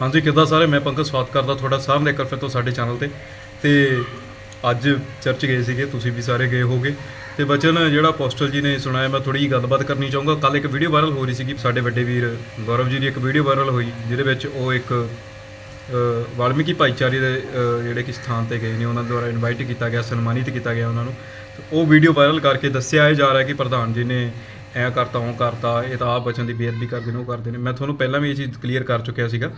ਹਾਂਜੀ, ਕਿੱਦਾਂ ਸਾਰੇ? ਮੈਂ ਪੰਕਜ ਸਵਾਗਤ ਕਰਦਾ ਤੁਹਾਡਾ ਸਾਰਿਆਂ ਦਾ ਇੱਕ ਫਿਰ ਤੋਂ ਸਾਡੇ ਚੈਨਲ ਤੇ। ਤੇ ਅੱਜ ਚਰਚ ਗਏ ਸੀਗੇ, ਤੁਸੀਂ ਵੀ ਸਾਰੇ ਗਏ ਹੋਗੇ ਤੇ ਵਚਨ ਜਿਹੜਾ ਅਪੋਸਟਲ ਜੀ ਨੇ ਸੁਣਾਇਆ, ਮੈਂ ਥੋੜੀ ਜਿਹੀ ਗੱਲਬਾਤ ਕਰਨੀ ਚਾਹੂੰਗਾ। ਕੱਲ ਇੱਕ ਵੀਡੀਓ ਵਾਇਰਲ ਹੋ ਰਹੀ ਸੀਗੀ, ਸਾਡੇ ਵੱਡੇ ਵੀਰ ਗੌਰਵ ਜੀ ਦੀ ਇੱਕ ਵੀਡੀਓ ਵਾਇਰਲ ਹੋਈ, ਜਿਹਦੇ ਵਿੱਚ ਉਹ ਇੱਕ ਵਾਲਮੀਕੀ ਭਾਈਚਾਰੇ ਦੇ ਜਿਹੜੇ ਕਿ ਸਥਾਨ ਤੇ ਗਏ ਨੇ, ਉਹਨਾਂ ਦੁਆਰਾ ਇਨਵਾਈਟ ਕੀਤਾ ਗਿਆ, ਸਨਮਾਨਿਤ ਕੀਤਾ ਗਿਆ ਉਹਨਾਂ ਨੂੰ। ਉਹ ਵੀਡੀਓ ਵਾਇਰਲ ਕਰਕੇ ਦੱਸਿਆ ਜਾ ਰਿਹਾ ਕਿ ਪ੍ਰਧਾਨ ਜੀ ਨੇ ਐ ਕਰਤਾ ਉਹ ਕਰਤਾ, ਇਹ ਤਾਂ ਆਪ ਬਚਨ ਦੀ ਬੇਅਦਬੀ ਕਰਦੇ ਨੇ, ਉਹ ਕਰਦੇ ਨੇ। ਮੈਂ ਤੁਹਾਨੂੰ ਪਹਿਲਾਂ ਵੀ ਇਹ ਚੀਜ਼ ਕਲੀਅਰ ਕਰ ਚੁੱਕਿਆ ਸੀਗਾ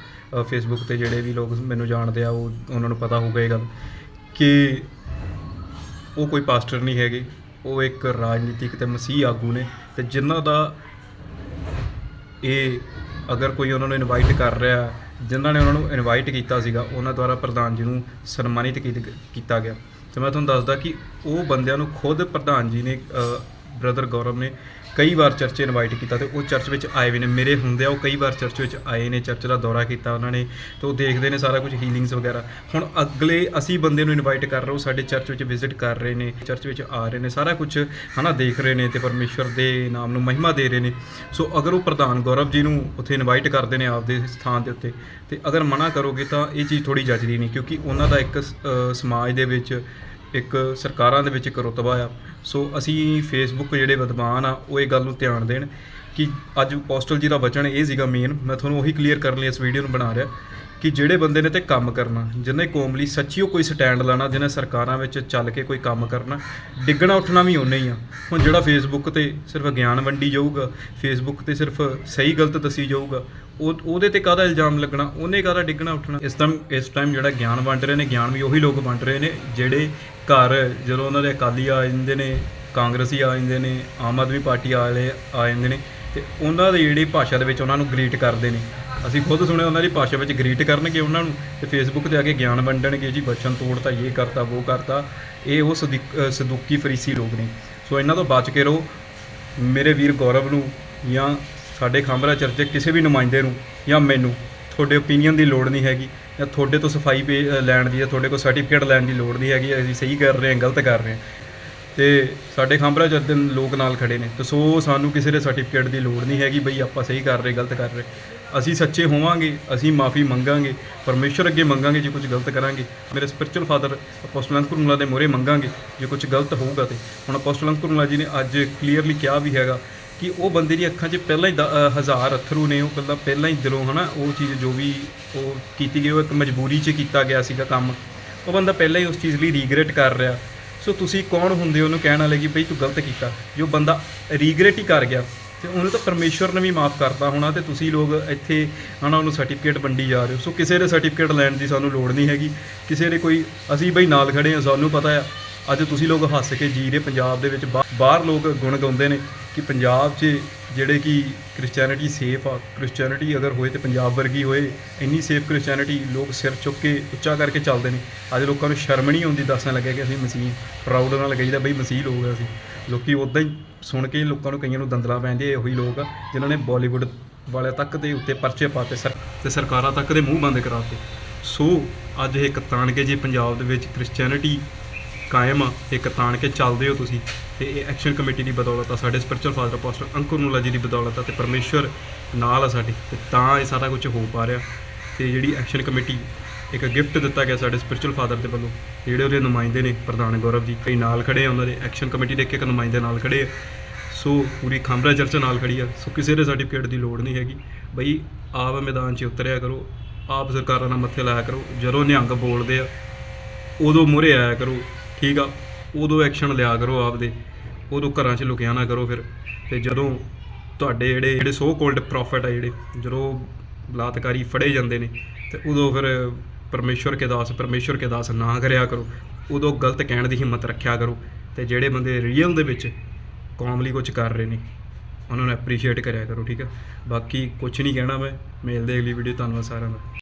ਫੇਸਬੁੱਕ ਤੇ ਜਿਹੜੇ ਵੀ ਲੋਕ ਮੈਨੂੰ ਜਾਣਦੇ ਆ, ਉਹ, ਉਹਨਾਂ ਨੂੰ ਪਤਾ ਹੋਊਗਾ ਇਹ ਗੱਲ, ਕਿ ਉਹ ਕੋਈ ਪਾਸਟਰ ਨਹੀਂ ਹੈਗੇ, ਉਹ ਇੱਕ ਰਾਜਨੀਤਿਕ ਤੇ ਮਸੀਹ ਆਗੂ ਨੇ ਤੇ ਜਿਨ੍ਹਾਂ ਦਾ ਇਹ ਅਗਰ ਕੋਈ ਉਹਨਾਂ ਨੂੰ ਇਨਵਾਈਟ ਕਰ ਰਿਹਾ, ਜਿਨ੍ਹਾਂ ਨੇ ਉਹਨਾਂ ਨੂੰ ਇਨਵਾਈਟ ਕੀਤਾ ਸੀਗਾ, ਉਹਨਾਂ ਦੁਆਰਾ ਪ੍ਰਧਾਨ ਜੀ ਨੂੰ ਸਨਮਾਨਿਤ ਕੀਤ- ਕੀਤਾ ਗਿਆ। ਤੇ ਮੈਂ ਤੁਹਾਨੂੰ ਦੱਸਦਾ ਕਿ ਉਹ ਬੰਦਿਆਂ ਨੂੰ ਖੁਦ ਪ੍ਰਧਾਨ ਜੀ ਨੇ ਬ੍ਰਦਰ ਗੌਰਵ ਨੇ ਕਈ ਵਾਰ ਚਰਚ ਇਨਵਾਈਟ ਕੀਤਾ ਤੇ ਉਹ ਚਰਚ ਵਿੱਚ ਆਏ ਵੀ ਨੇ, ਮੇਰੇ ਹੁੰਦੇ ਆ ਉਹ ਕਈ ਵਾਰ ਚਰਚ ਵਿੱਚ ਆਏ ਨੇ, ਚਰਚ ਦਾ ਦੌਰਾ ਕੀਤਾ ਉਹਨਾਂ ਨੇ ਤੇ ਉਹ ਦੇਖਦੇ ਨੇ ਸਾਰਾ ਕੁਝ ਹੀਲਿੰਗਸ ਵਗੈਰਾ। ਹੁਣ ਅਗਲੇ ਅਸੀਂ ਬੰਦੇ ਨੂੰ ਇਨਵਾਈਟ ਕਰ ਰਹੇ ਉਹ ਸਾਡੇ ਚਰਚ ਵਿੱਚ ਵਿਜ਼ਿਟ ਕਰ ਰਹੇ ਨੇ, ਚਰਚ ਵਿੱਚ ਆ ਰਹੇ ਨੇ, ਸਾਰਾ ਕੁਝ ਹਨਾ ਦੇਖ ਰਹੇ ਨੇ ਤੇ ਪਰਮੇਸ਼ਵਰ ਦੇ ਨਾਮ ਨੂੰ ਮਹਿਮਾ ਦੇ ਰਹੇ ਨੇ। ਸੋ ਅਗਰ ਉਹ ਪ੍ਰਧਾਨ ਗੌਰਵ ਜੀ ਨੂੰ ਉੱਥੇ ਇਨਵਾਈਟ ਕਰਦੇ ਨੇ ਆਪਦੇ ਸਥਾਨ ਦੇ ਉੱਤੇ, ਤੇ ਅਗਰ ਮਨਾ ਕਰੋਗੇ ਤਾਂ ਇਹ ਚੀਜ਼ ਥੋੜੀ ਜੱਜਦੀ ਨਹੀਂ, ਕਿਉਂਕਿ ਉਹਨਾਂ ਦਾ ਇੱਕ ਸਮਾਜ ਦੇ ਵਿੱਚ ਇੱਕ ਸਰਕਾਰਾਂ ਦੇ ਵਿੱਚ ਇੱਕ ਰੁਤਬਾ ਆ। ਸੋ ਅਸੀਂ ਫੇਸਬੁੱਕ ਜਿਹੜੇ ਵਿਦਵਾਨ ਆ, ਉਹ ਇਹ ਗੱਲ ਨੂੰ ਧਿਆਨ ਦੇਣ ਕਿ ਅੱਜ ਪੋਸਟਲ ਜੀ ਦਾ ਵਚਨ ਇਹ ਸੀਗਾ ਮੇਨ ਮੈਂ ਤੁਹਾਨੂੰ ਉਹੀ ਕਲੀਅਰ ਕਰਨ ਲਈ ਇਸ ਵੀਡੀਓ ਨੂੰ ਬਣਾ ਰਿਹਾ ਕਿ ਜਿਹੜੇ ਬੰਦੇ ਨੇ ਤੇ ਕੰਮ ਕਰਨਾ, ਜਿਹਨੇ ਕੌਮ ਲਈ ਸੱਚੀਓ ਕੋਈ ਸਟੈਂਡ ਲੈਣਾ, ਜਿਹਨੇ ਸਰਕਾਰਾਂ ਵਿੱਚ ਚੱਲ ਕੇ ਕੋਈ ਕੰਮ ਕਰਨਾ, ਡਿੱਗਣਾ ਉੱਠਣਾ ਵੀ ਉਹਨੇ ਹੀ ਆ। ਹੁਣ ਜਿਹੜਾ ਫੇਸਬੁੱਕ ਤੇ ਸਿਰਫ ਗਿਆਨ ਵੰਡੀ ਜਾਊਗਾ ਫੇਸਬੁੱਕ ਤੇ ਸਿਰਫ ਸਹੀ ਗਲਤ ਦੱਸੀ ਜਾਊਗਾ, ਉਹ ਉਹਦੇ ਤੇ ਕਾਹਦਾ ਇਲਜ਼ਾਮ ਲੱਗਣਾ? ਉਹਨੇ ਕਾਹਦਾ ਡਿੱਗਣਾ ਉੱਠਣਾ? ਇਸ ਟਾਈਮ ਇਸ ਟਾਈਮ ਜਿਹੜਾ ਗਿਆਨ ਵੰਡ ਰਹੇ ਨੇ, ਗਿਆਨ ਵੀ ਉਹੀ ਲੋਕ ਵੰਡ ਰਹੇ ਨੇ, ਜਿਹੜੇ ਘਰ ਜਦੋਂ ਉਹਨਾਂ ਦੇ ਅਕਾਲੀ ਆ ਜਾਂਦੇ ਨੇ ਕਾਂਗਰਸੀ ਆ ਜਾਂਦੇ ਨੇ ਆਮ ਆਦਮੀ ਪਾਰਟੀ ਵਾਲੇ ਆ ਜਾਂਦੇ ਨੇ ਤੇ ਉਹਨਾਂ ਦੀ ਜਿਹੜੀ ਭਾਸ਼ਾ ਦੇ ਵਿੱਚ ਉਹਨਾਂ ਨੂੰ ਗ੍ਰੀਟ ਕਰਦੇ ਨੇ। ਅਸੀਂ ਖੁਦ ਸੁਣਿਆ ਉਹਨਾਂ ਦੀ ਭਾਸ਼ਾ ਵਿੱਚ ਗ੍ਰੀਟ ਕਰਨਗੇ ਉਹਨਾਂ ਨੂੰ ਤੇ ਫੇਸਬੁੱਕ ਤੇ ਆ ਕੇ ਗਿਆਨ ਵੰਡਣਗੇ ਜੀ ਬਚਨ ਤੋੜਤਾ ਇਹ ਕਰਤਾ ਉਹ ਕਰਤਾ। ਇਹ ਉਹ ਸਦੀਕ- ਅ, ਸਦੂਕੀ ਫਰੀਸੀ ਲੋਕ ਨੇ। ਸੋ ਇਹਨਾਂ ਤੋਂ ਬਚ ਕੇ ਰਹੋ। ਮੇਰੇ ਵੀਰ ਗੌਰਵ ਨੂੰ ਜਾਂ ਸਾਡੇ ਖਾਂਬਰਾ ਚਰਚ ਦੇ ਕਿਸੇ ਵੀ ਨੁਮਾਇੰਦੇ ਨੂੰ ਜਾਂ ਮੈਨੂੰ ਤੁਹਾਡੇ ਓਪੀਨੀਅਨ ਦੀ ਲੋੜ ਨਹੀਂ ਹੈਗੀ। ਜਾਂ ਤੁਹਾਡੇ ਤੋਂ ਸਫ਼ਾਈ ਪੇ ਲੈਣ ਦੀ ਜਾਂ ਤੁਹਾਡੇ ਕੋਲ ਸਰਟੀਫਿਕੇਟ ਲੈਣ ਦੀ ਲੋੜ ਨਹੀਂ ਹੈਗੀ, ਅਸੀਂ ਸਹੀ ਕਰ ਰਹੇ ਹਾਂ, ਗਲਤ ਕਰ ਰਹੇ ਹਾਂ। ਤੇ ਸਾਡੇ ਖਾਂਬਰਾ ਚਰਚ ਦੇ ਲੋਕ ਨਾਲ ਖੜੇ ਨੇ। ਤੇ ਸੋ ਸਾਨੂੰ ਕਿਸੇ ਦੇ ਸਰਟੀਫਿਕੇਟ ਦੀ ਲੋੜ ਨਹੀਂ ਹੈਗੀ ਬਈ ਆਪਾਂ ਸਹੀ ਕਰ ਰਹੇ, ਗਲਤ ਕਰ ਰਹੇ। ਅਸੀਂ ਸੱਚੇ ਹੋਵਾਂਗੇ, ਅਸੀਂ ਮਾਫੀ ਮੰਗਾਂਗੇ, ਪਰਮੇਸ਼ਰ ਅੱਗੇ ਮੰਗਾਂਗੇ ਜੇ ਕੁਝ ਗਲਤ ਕਰਾਂਗੇ। ਮੇਰੇ ਸਪਿਰਚੁਅਲ ਫਾਦਰ ਅਪੋਸਟਲ ਅੰਕੁਰ ਮੁਲਾ ਦੇ ਮੋਰੇ ਮੰਗਾਂਗੇ ਜੇ ਕੁਝ ਗਲਤ ਹੋਊਗਾ ਤੇ। ਹੁਣ ਅਪੋਸਟਲ ਅੰਕੁਰ ਮੁਲਾ ਜੀ ਨੇ ਅੱਜ ਕਲੀਅਰਲੀ ਕਿਹਾ ਵੀ ਹੈਗਾ ਕਿ ਉਹ ਬੰਦੇ ਦੀ ਅੱਖਾਂ 'ਚ ਪਹਿਲਾਂ ਹੀ ਦ- ਹਜ਼ਾਰ ਅੱਥਰੂ ਨੇ, ਉਹ ਪਹਿਲਾਂ ਪਹਿਲਾਂ ਹੀ ਦਿਲੋਂ ਹਨਾ, ਉਹ ਚੀਜ਼ ਜੋ ਵੀ ਉਹ ਕੀਤੀ ਗਈ, ਉਹ ਇੱਕ ਮਜਬੂਰੀ 'ਚ ਕੀਤਾ ਗਿਆ ਸੀਗਾ ਕੰਮ। ਉਹ ਬੰਦਾ ਪਹਿਲਾਂ ਹੀ ਉਸ ਚੀਜ਼ ਲਈ ਰੀਗਰੇਟ ਕਰ ਰਿਹਾ। ਸੋ ਤੁਸੀਂ ਕੌਣ ਹੁੰਦੇ ਹੋ ਉਹਨੂੰ ਕਹਿਣ ਵਾਲੇ ਕਿ ਬਈ ਤੂੰ ਗਲਤ ਕੀਤਾ। ਜੋ ਬੰਦਾ ਰੀਗਰੇਟ ਹੀ ਕਰ ਗਿਆ, ਤੇ ਉਹਨੂੰ ਤਾਂ ਪਰਮੇਸ਼ਵਰ ਨੇ ਵੀ ਮਾਫ ਕਰਤਾ ਹੋਣਾ ਤੇ ਤੁਸੀਂ ਲੋਕ ਇੱਥੇ ਹਨਾ ਉਹਨੂੰ ਸਰਟੀਫਿਕੇਟ ਵੰਡੀ ਜਾ ਰਹੇ ਹੋ। ਸੋ ਕਿਸੇ ਦੇ ਸਰਟੀਫਿਕੇਟ ਲੈਣ ਦੀ ਸਾਨੂੰ ਲੋੜ ਨਹੀਂ ਹੈਗੀ। ਕਿਸੇ ਦੇ ਕੋਈ, ਅਸੀਂ ਬਈ ਨਾਲ ਖੜੇ ਹਾਂ, ਸਾਨੂੰ ਪਤਾ ਆ। ਅੱਜ ਤੁਸੀਂ ਲੋਕ ਹੱਸ ਕੇ ਜੀ ਰਹੇ, ਪੰਜਾਬ ਦੇ ਵਿੱਚ ਬਾ- ਬਾਹਰ ਲੋਕ ਗੁਣ ਗਾਉਂਦੇ ਨੇ ਕਿ ਪੰਜਾਬ 'ਚ ਜਿਹੜੇ ਕਿ ਕ੍ਰਿਸਚੀਅਨਿਟੀ ਸੇਫ ਆ ਕ੍ਰਿਸਚੀਅਨਿਟੀ ਅਗਰ ਹੋਏ ਤੇ ਪੰਜਾਬ ਵਰਗੀ ਹੋਏ, ਇੰਨੀ ਸੇਫ ਕ੍ਰਿਸਚੀਅਨਿਟੀ ਲੋਕ ਸਿਰ ਚੁੱਕ ਕੇ ਉੱਚਾ ਕਰਕੇ ਚੱਲਦੇ ਨੇ। ਅੱਜ ਲੋਕਾਂ ਨੂੰ ਸ਼ਰਮ ਨਹੀਂ ਆਉਂਦੀ, ਦੱਸਣ ਲੱਗਿਆ ਕਿ ਅਸੀਂ ਮਸੀਹ ਪ੍ਰਾਊਡ ਨਾਲ ਕਹੀਦਾ, ਬਈ ਮਸੀਹ ਲੋਕ ਆ ਅਸੀਂ। ਲੋਕੀ ਉਦਾਂ ਹੀ ਸੁਣ ਕੇ ਲੋਕਾਂ ਨੂੰ ਕਈਆਂ ਨੂੰ ਦੰਦਲਾ ਪੈਂਦੇ, ਇਹੋ ਹੀ ਲੋਕ ਆ, ਜਿਨ੍ਹਾਂ ਨੇ ਬਾਲੀਵੁੱਡ ਵਾਲਿਆਂ ਤੱਕ ਦੇ ਉੱਤੇ ਪਰਚੇ ਪਾਤੇ, ਸਰ, ਤੇ ਸਰਕਾਰਾਂ ਤੱਕ ਦੇ ਮੂੰਹ ਬੰਦ ਕਰਾਤੇ। ਸੋ ਅੱਜ ਇਹ ਕਤਾਣ ਕੇ ਜੇ ਪੰਜਾਬ ਦੇ ਵਿੱਚ ਕ੍ਰਿਸਚੀਅਨਿਟੀ ਕਾਇਮ ਆ, ਇੱਕ ਤਾਣ ਕੇ ਚੱਲਦੇ ਹੋ ਤੁਸੀਂ। ਤੇ ਇਹ ਐਕਸ਼ਨ ਕਮੇਟੀ ਦੀ ਬਦੌਲਤ ਆ, ਸਾਡੇ spiritual father apostle Ankur Narula ji ਦੀ ਬਦੌਲਤ ਆ ਤੇ ਪਰਮੇਸ਼ਵਰ ਨਾਲ ਆ ਸਾਡੀ। ਤੇ ਤਾਂ ਇਹ ਸਾਰਾ ਕੁਝ ਹੋ ਪਾ ਰਿਹਾ। ਤੇ ਜਿਹੜੀ ਐਕਸ਼ਨ ਕਮੇਟੀ ਇੱਕ ਗਿਫਟ ਦਿੱਤਾ ਗਿਆ ਸਾਡੇ ਸਪਿਰਚੁਅਲ ਫਾਦਰ ਦੇ ਵੱਲੋਂ ਜਿਹੜੇ ਉਹਦੇ ਨੁਮਾਇੰਦੇ ਨੇ ਪ੍ਰਧਾਨ ਗੌਰਵ ਜੀ, ਕਈ ਨਾਲ ਖੜੇ ਆ, ਉਹਨਾਂ ਦੇ ਐਕਸ਼ਨ ਕਮੇਟੀ ਦੇ ਇੱਕ ਇੱਕ ਨੁਮਾਇੰਦੇ ਨਾਲ ਖੜੇ ਆ। ਸੋ ਪੂਰੀ ਖਾਮਰਾ ਚਰਚ ਨਾਲ ਖੜੀ ਆ। ਸੋ ਕਿਸੇ ਦੇ ਸਰਟੀਫਿਕੇਟ ਦੀ ਲੋੜ ਨਹੀਂ ਹੈਗੀ। ਬਈ ਆਪ ਮੈਦਾਨ 'ਚ ਉਤਰਿਆ ਕਰੋ, ਆਪ ਸਰਕਾਰਾਂ ਨਾਲ ਮੱਥੇ ਲਾਇਆ ਕਰੋ, ਜਦੋਂ ਨਿਹੰਗ ਬੋਲਦੇ ਆ, ਉਦੋਂ ਮੂਹਰੇ ਆਇਆ ਕਰੋ। ਠੀਕ ਆ, ਉਦੋਂ ਐਕਸ਼ਨ ਲਿਆ ਕਰੋ ਆਪਦੇ, ਉਦੋਂ ਘਰਾਂ 'ਚ ਲੁਕਿਆ ਨਾ ਕਰੋ ਫਿਰ। ਤੇ ਜਦੋਂ ਤੁਹਾਡੇ ਜਿਹੜੇ ਜਿਹੜੇ ਸੋ ਕੋਲਡ ਪ੍ਰੋਫਿਟ ਆ ਜਿਹੜੇ, ਜਦੋਂ ਬਲਾਤਕਾਰੀ ਫੜੇ ਜਾਂਦੇ ਨੇ, ਤੇ ਉਦੋਂ ਫਿਰ ਪਰਮੇਸ਼ਵਰ ਕੇ ਦਾਸ ਪਰਮੇਸ਼ਵਰ ਕੇ ਦਾਸ ਨਾ ਕਰਿਆ ਕਰੋ। ਉਦੋਂ ਗਲਤ ਕਹਿਣ ਦੀ ਹਿੰਮਤ ਰੱਖਿਆ ਕਰੋ। ਤੇ ਜਿਹੜੇ ਬੰਦੇ ਰੀਅਲ ਦੇ ਵਿੱਚ ਕੌਮ ਲਈ ਕੁਝ ਕਰ ਰਹੇ ਨੇ, ਉਹਨਾਂ ਨੂੰ ਐਪਰੀਸ਼ੀਏਟ ਕਰਿਆ ਕਰੋ, ਠੀਕ ਆ? ਬਾਕੀ ਕੁਝ ਨਹੀਂ ਕਹਿਣਾ ਮੈਂ। ਮਿਲਦੇ ਅਗਲੀ ਵੀਡੀਓ ਧੰਨਵਾਦ ਸਾਰਿਆਂ ਦਾ।